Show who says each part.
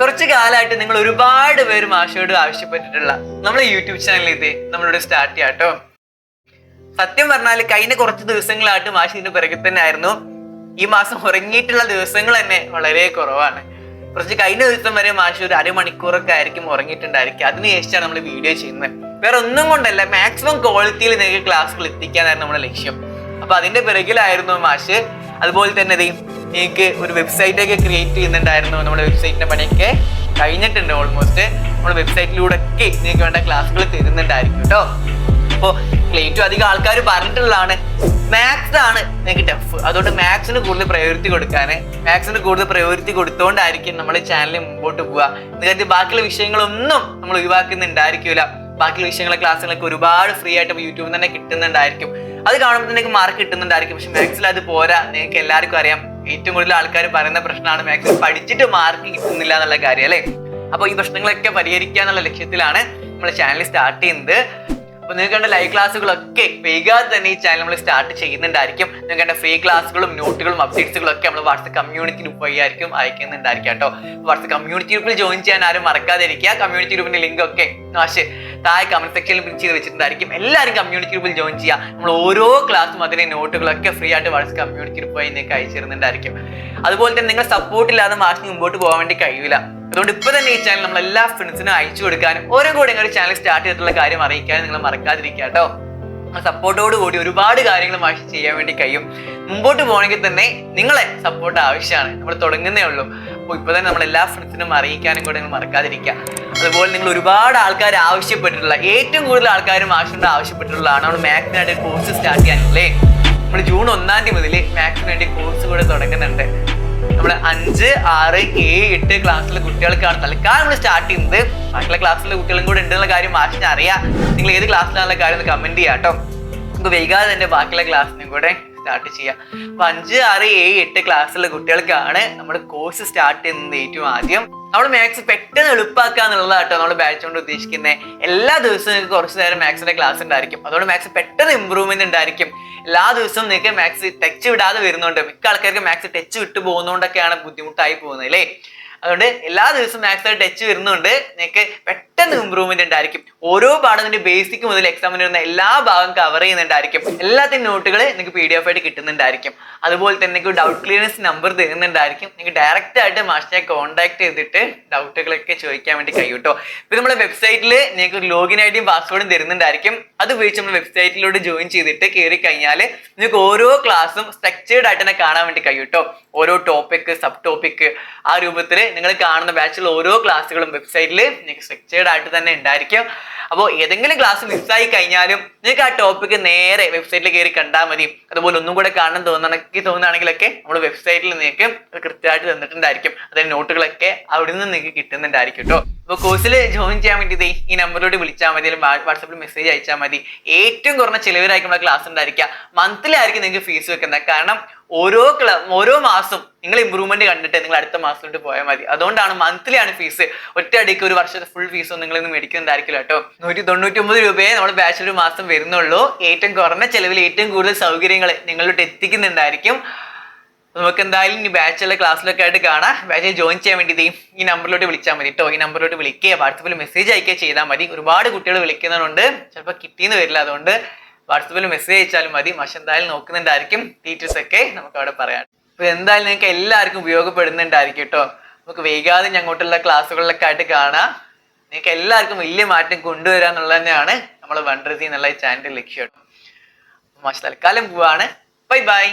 Speaker 1: കുറച്ച് കാലമായിട്ട് നിങ്ങൾ ഒരുപാട് പേര് മാഷയോട് ആവശ്യപ്പെട്ടിട്ടുള്ള നമ്മുടെ യൂട്യൂബ് ചാനൽ ഇത് നമ്മളിവിടെ സ്റ്റാർട്ട് ചെയ്യാം കേട്ടോ സത്യം പറഞ്ഞാൽ കഴിഞ്ഞ കുറച്ച് ദിവസങ്ങളായിട്ട് മാഷി ഇതിന്റെ പിറകിൽ തന്നെ ആയിരുന്നു. ഈ മാസം ഉറങ്ങിയിട്ടുള്ള ദിവസങ്ങൾ തന്നെ വളരെ കുറവാണ്. കുറച്ച് കഴിഞ്ഞ ദിവസം വരെ മാഷി ഒരു അരമണിക്കൂറൊക്കെ ആയിരിക്കും ഉറങ്ങിയിട്ടുണ്ടായിരിക്കും അതിനുശേഷമാണ് നമ്മൾ വീഡിയോ ചെയ്യുന്നത്. വേറെ ഒന്നും കൊണ്ടല്ല മാക്സിമം ക്വാളിറ്റിയിൽ നിങ്ങൾക്ക് ക്ലാസ്സുകൾ എത്തിക്കാനായിരുന്നു നമ്മുടെ ലക്ഷ്യം. അപ്പൊ അതിന്റെ പിറകിലായിരുന്നു മാഷ്. അതുപോലെ തന്നെ നിങ്ങൾക്ക് ഒരു വെബ്സൈറ്റ് ഒക്കെ ക്രിയേറ്റ് ചെയ്യുന്നുണ്ടായിരുന്നു. നമ്മുടെ വെബ്സൈറ്റിന്റെ പണിയൊക്കെ കഴിഞ്ഞിട്ടുണ്ട് ഓൾമോസ്റ്റ് നമ്മുടെ വെബ്സൈറ്റിലൂടെ ഒക്കെ നിങ്ങൾക്ക് വേണ്ട ക്ലാസ്സുകൾ തരുന്നുണ്ടായിരിക്കും കേട്ടോ. അപ്പോൾ ഏറ്റവും അധികം ആൾക്കാർ പറഞ്ഞിട്ടുള്ളതാണ്. മാത്സ് ആണ് നിങ്ങൾക്ക് ടഫ് അതുകൊണ്ട് മാത്സിന് കൂടുതൽ പ്രയോറിറ്റി കൊടുക്കാൻ മാത്സിന് കൂടുതൽ പ്രയോറിറ്റി കൊടുത്തുകൊണ്ടായിരിക്കും നമ്മൾ ചാനലിൽ മുമ്പോട്ട് പോവുക. നിങ്ങൾക്ക് ബാക്കിയുള്ള വിഷയങ്ങളൊന്നും നമ്മൾ ഒഴിവാക്കുന്നുണ്ടായിരിക്കില്ല ബാക്കിയുള്ള വിഷയങ്ങളെ ക്ലാസ്സുകളൊക്കെ ഒരുപാട് ഫ്രീ ആയിട്ട് യൂട്യൂബിൽ തന്നെ കിട്ടുന്നുണ്ടായിരിക്കും. അത് കാണുമ്പോൾ നിങ്ങൾക്ക് മാർക്ക് കിട്ടുന്നുണ്ടായിരിക്കും. പക്ഷെ മാത്സിൽ അത് പോരാ. നിങ്ങൾക്ക് എല്ലാവർക്കും അറിയാം. ഏറ്റവും കൂടുതൽ ആൾക്കാർ പറയുന്ന പ്രശ്നമാണ് മാക്സിമം പഠിച്ചിട്ട് മാർക്ക് കിട്ടുന്നില്ല എന്നുള്ള കാര്യം അല്ലേ? അപ്പോൾ ഈ പ്രശ്നങ്ങളൊക്കെ പരിഹരിക്കുക എന്നുള്ള ലക്ഷ്യത്തിലാണ് നമ്മൾ ചാനൽ സ്റ്റാർട്ട് ചെയ്യുന്നത്. അപ്പോൾ നിങ്ങൾക്ക് കണ്ട ലൈവ് ക്ലാസ്സുകളൊക്കെ വൈകാതെ തന്നെ ഈ ചാനൽ നമ്മൾ സ്റ്റാർട്ട് ചെയ്യുന്നുണ്ടായിരിക്കും. നിങ്ങൾക്ക് കണ്ട ഫ്രീ ക്ലാസ്സുകളും നോട്ടുകളും അപ്ഡേറ്റ്സുകളും ഒക്കെ നമ്മൾ വാട്സപ്പ് കമ്മ്യൂണിറ്റി ഗ്രൂപ്പ് വഴിയായിരിക്കും അയക്കുന്നുണ്ടായിരിക്കും കേട്ടോ. വാട്സപ്പ് കമ്മ്യൂണിറ്റി ഗ്രൂപ്പിൽ ജോയിൻ ചെയ്യാൻ ആരും മറക്കാതിരിക്കുക. കമ്മ്യൂണിറ്റി ഗ്രൂപ്പിന്റെ ലിങ്ക് ഒക്കെ മാഷ് താഴെ കമന്റ് സെക്ഷനിൽ പിൻ ചെയ്ത് വെച്ചിട്ടുണ്ടായിരിക്കും. എല്ലാവരും കമ്മ്യൂണിറ്റി ഗ്രൂപ്പിൽ ജോയിൻ ചെയ്യുക. നമ്മൾ ഓരോ ക്ലാസ്സും അതിന്റെ നോട്ടുകളൊക്കെ ഫ്രീ ആയിട്ട് വാട്സ്ആപ്പ് കമ്മ്യൂണിറ്റി ഗ്രൂപ്പ് വഴി നിങ്ങൾക്ക് അയച്ചു തരുന്നുണ്ടായിരിക്കും. അതുപോലെ തന്നെ നിങ്ങൾ സപ്പോർട്ട് ഇല്ലാതെ മാഷിന് മുമ്പോട്ട് പോകാൻ വേണ്ടി കഴിയില്ല അതുകൊണ്ട് ഇപ്പൊ തന്നെ ഈ ചാനൽ നമ്മൾ എല്ലാ ഫ്രണ്ട്സിനും അയച്ചു കൊടുക്കാനും ഓരോ കൂടെ ഒരു ചാനൽ സ്റ്റാർട്ട് ചെയ്തിട്ടുള്ള കാര്യം അറിയിക്കാനും നിങ്ങൾ മറക്കാതിരിക്കുക കേട്ടോ. സപ്പോർട്ടോട് കൂടി ഒരുപാട് കാര്യങ്ങൾ മാഷി ചെയ്യാൻ വേണ്ടി കഴിയും. മുമ്പോട്ട് പോകണമെങ്കിൽ തന്നെ നിങ്ങളെ സപ്പോർട്ട് ആവശ്യമാണ്. നമ്മൾ തുടങ്ങുന്നേ ഉള്ളൂ. അപ്പോൾ ഇപ്പോൾ തന്നെ നമ്മൾ എല്ലാ ഫ്രണ്ട്സിനും അറിയിക്കാനും കൂടെ നിങ്ങൾ മറക്കാതിരിക്കുക. അതുപോലെ നിങ്ങൾ ഒരുപാട് ആൾക്കാർ ആവശ്യപ്പെട്ടിട്ടുള്ള ഏറ്റവും കൂടുതൽ ആൾക്കാരും ആവശ്യമുണ്ട് ആവശ്യപ്പെട്ടിട്ടുള്ളതാണ്. നമ്മൾ മാത്സിനായിട്ട് കോഴ്സ് സ്റ്റാർട്ട് ചെയ്യാനുള്ളേ. നമ്മൾ ജൂൺ ഒന്നാം തീയതി മുതൽ മാത്സിന് വേണ്ടി കോഴ്സ് കൂടെ തുടങ്ങുന്നുണ്ട്. നമ്മൾ അഞ്ച് ആറ് ഏഴ് എട്ട് ക്ലാസ്സിലെ കുട്ടികൾക്കാണ് തൽക്കാലം നമ്മൾ സ്റ്റാർട്ട് ചെയ്യുന്നത്. ബാക്കിയുള്ള ക്ലാസ്സിലെ കുട്ടികളും കൂടെ ഉണ്ടെന്നുള്ള കാര്യം മാഷിന് അറിയാം. നിങ്ങൾ ഏത് ക്ലാസ്സിലാണുള്ള കാര്യം ഒന്ന് കമന്റ് ചെയ്യാം കേട്ടോ നമുക്ക് വൈകാതെ തന്നെ ബാക്കിയുള്ള ക്ലാസ്സിനും കൂടെ സ്റ്റാർട്ട് ചെയ്യാം. അപ്പൊ അഞ്ച് ആറ് ഏഴ് എട്ട് ക്ലാസ്സിലെ കുട്ടികൾക്കാണ് നമ്മൾ കോഴ്സ് സ്റ്റാർട്ട് ചെയ്യുന്നത് ഏറ്റവും ആദ്യം. നമ്മൾ മാത്സ് പെട്ടെന്ന് എളുപ്പമാക്കുക നമ്മൾ ബാച്ച് കൊണ്ട് ഉദ്ദേശിക്കുന്നത് എല്ലാ ദിവസവും നിങ്ങൾക്ക് കുറച്ച് നേരം മാത്സിന്റെ ക്ലാസ് ഉണ്ടായിരിക്കും അതുകൊണ്ട് മാത്സ് പെട്ടെന്ന് ഇമ്പ്രൂവ്മെന്റ് ഉണ്ടായിരിക്കും എല്ലാ ദിവസവും നിങ്ങൾക്ക് മാത്സ് ടച്ച് വിടാതെ വരുന്നുണ്ട്. മിക്ക ആൾക്കാർക്ക് മാത്സ് ടച്ച് വിട്ടു പോകുന്നതുകൊണ്ടൊക്കെയാണ് ബുദ്ധിമുട്ടായി പോകുന്നത് അല്ലേ? അതുകൊണ്ട് എല്ലാ ദിവസവും മാത്സ് ടച്ച് വരുന്നുണ്ട്. നിങ്ങൾക്ക് പെട്ടെന്ന് ഇമ്പ്രൂവ്മെന്റ് ഉണ്ടായിരിക്കും ഓരോ പാഠത്തിന്റെ ബേസിക് മുതൽ എക്സാമിന് വരുന്ന എല്ലാ ഭാഗം കവർ ചെയ്യുന്നുണ്ടായിരിക്കും. എല്ലാത്തിന്റെ നോട്ടുകൾ നിങ്ങൾക്ക് പി ഡി എഫ് ആയിട്ട് കിട്ടുന്നുണ്ടായിരിക്കും. അതുപോലെ തന്നെ നിങ്ങൾക്ക് ഡൗട്ട് ക്ലിയറൻസ് നമ്പർ തരുന്നുണ്ടായിരിക്കും. നിങ്ങൾക്ക് ഡയറക്റ്റ് ആയിട്ട് മാസ്റ്ററെ കോൺടാക്ട് ചെയ്തിട്ട് ഡൗട്ടുകളൊക്കെ ചോദിക്കാൻ വേണ്ടി കഴിയും കേട്ടോ ഇപ്പൊ നമ്മുടെ വെബ്സൈറ്റിൽ നിങ്ങൾക്ക് ഒരു ലോഗിൻ ഡിയും പാസ്വേഡും തരുന്നുണ്ടായിരിക്കും. അത് ഉപയോഗിച്ച് നമ്മൾ വെബ്സൈറ്റിലൂടെ ജോയിൻ ചെയ്തിട്ട് കയറി കഴിഞ്ഞാൽ നിങ്ങൾക്ക് ഓരോ ക്ലാസ്സും സ്ട്രക്ചേർഡ് ആയിട്ട് തന്നെ കാണാൻ വേണ്ടി കഴിയും കേട്ടോ ഓരോ ടോപ്പിക് സബ് ടോപ്പിക് ആ രൂപത്തിൽ നിങ്ങൾ കാണുന്ന ബാച്ചിലെ ഓരോ ക്ലാസ്സുകളും വെബ്സൈറ്റിൽ നിങ്ങൾക്ക് സ്ട്രക്ചേർഡ് ആയിട്ട് തന്നെ ഉണ്ടായിരിക്കും. അപ്പോൾ ഏതെങ്കിലും ക്ലാസ് മിസ്സായി കഴിഞ്ഞാലും നിങ്ങൾക്ക് ആ ടോപ്പിക്ക് നേരെ വെബ്സൈറ്റിൽ കയറി കണ്ടാൽ മതി. അതുപോലെ ഒന്നും കൂടെ കാണാൻ തോന്നണമെങ്കിൽ തോന്നുകയാണെങ്കിലൊക്കെ നമ്മൾ വെബ്സൈറ്റിൽ നിങ്ങൾക്ക് കൃത്യമായിട്ട് തന്നിട്ടുണ്ടായിരിക്കും. അതിന്റെ നോട്ടുകളൊക്കെ അവിടെ നിന്ന് നിങ്ങൾക്ക് കിട്ടുന്നുണ്ടായിരിക്കും കേട്ടോ അപ്പോൾ കോഴ്സിൽ ജോയിൻ ചെയ്യാൻ വേണ്ടി ഈ നമ്പറിലോട്ട് വിളിച്ചാൽ മതി അല്ലെങ്കിൽ വാട്സാപ്പിൽ മെസ്സേജ് അയച്ചാൽ മതി. ഏറ്റവും കുറഞ്ഞ ചിലവിലായിരിക്കും ക്ലാസ് ഉണ്ടായിരിക്കുക മന്ത്ലി ആയിരിക്കും നിങ്ങൾക്ക് ഫീസ് വെക്കുന്നത് കാരണം ഓരോ ഓരോ മാസം നിങ്ങൾ ഇമ്പ്രൂവ്മെന്റ് കണ്ടിട്ട് നിങ്ങൾ അടുത്ത മാസത്തോട്ട് പോയാൽ മതി. അതുകൊണ്ടാണ് മന്ത്ലി ആണ് ഫീസ് ഒറ്റ അടിക്ക് ഒരു വർഷത്തെ ഫുൾ ഫീസും നിങ്ങൾ ഇന്ന് മേടിക്കുന്നതായിരിക്കില്ല കേട്ടോ. നൂറ്റി തൊണ്ണൂറ്റി ഒമ്പത് രൂപയെ നമ്മൾ ബാച്ചിലർ മാസം വരുന്നുള്ളൂ. ഏറ്റവും കുറഞ്ഞ ചിലവിൽ ഏറ്റവും കൂടുതൽ സൗകര്യങ്ങൾ നിങ്ങളിലോട്ട് എത്തിക്കുന്നുണ്ടായിരിക്കും. നമുക്ക് എന്തായാലും ഇനി ബാച്ചിലെ ക്ലാസ്സിലൊക്കെ ആയിട്ട് കാണാം. ബാച്ചിൽ ജോയിൻ ചെയ്യാൻ വേണ്ടി ഈ നമ്പറിലോട്ട് വിളിച്ചാൽ മതി കേട്ടോ ഈ നമ്പറിലോട്ട് വിളിക്കുക വാട്സപ്പിൽ മെസ്സേജ് അയക്കുക ചെയ്താൽ മതി. ഒരുപാട് കുട്ടികൾ വിളിക്കുന്നതുകൊണ്ട് ചിലപ്പോൾ കിട്ടിയെന്ന് വരില്ല അതുകൊണ്ട് വാട്സപ്പിൽ മെസ്സേജ് അയച്ചാലും മതി. പക്ഷെ എന്തായാലും നോക്കുന്നുണ്ടായിരിക്കും. ഡീറ്റെയിൽസ് ഒക്കെ നമുക്ക് അവിടെ പറയാം. അപ്പോൾ എന്തായാലും നിങ്ങൾക്ക് എല്ലാവർക്കും ഉപയോഗപ്പെടുന്നുണ്ടായിരിക്കും കേട്ടോ നമുക്ക് വൈകാതെ ഞങ്ങോട്ടുള്ള ക്ലാസ്സുകളിലൊക്കെ ആയിട്ട് കാണാം. നിങ്ങൾക്ക് എല്ലാവർക്കും വലിയ മാറ്റം കൊണ്ടുവരിക എന്നുള്ളത് തന്നെയാണ് നമ്മൾ വണ്ടർസി എന്നുള്ള ചാനലിന്റെ ലക്ഷ്യം മാഷ് തൽക്കാലം പോവാണ്. Bye bye.